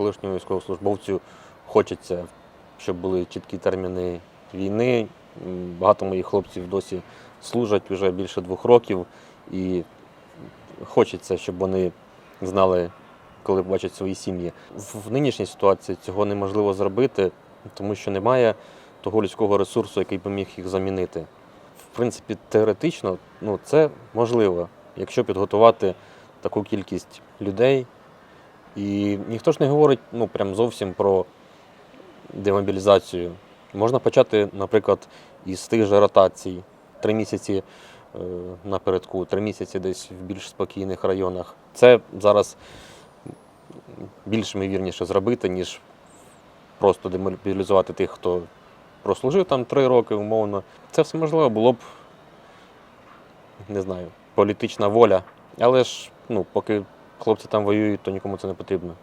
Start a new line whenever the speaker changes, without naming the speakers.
колишньому військовослужбовцю хочеться, щоб були чіткі терміни війни. Багато моїх хлопців досі служать вже більше двох років, і хочеться, щоб вони знали, коли бачать свої сім'ї. В нинішній ситуації цього неможливо зробити, тому що немає того людського ресурсу, який би міг їх замінити. В принципі, теоретично ну, це можливо, якщо підготувати таку кількість людей. І ніхто ж не говорить ну, прям зовсім про демобілізацію. Можна почати, наприклад, із тих же ротацій. Три місяці е, напередку, три місяці десь в більш спокійних районах. Це зараз більш ймовірніше зробити, ніж просто демобілізувати тих, хто прослужив там три роки, умовно. Це все можливо було б, не знаю, політична воля. Але ж, ну, поки хлопці там воюють, то нікому це не потрібно.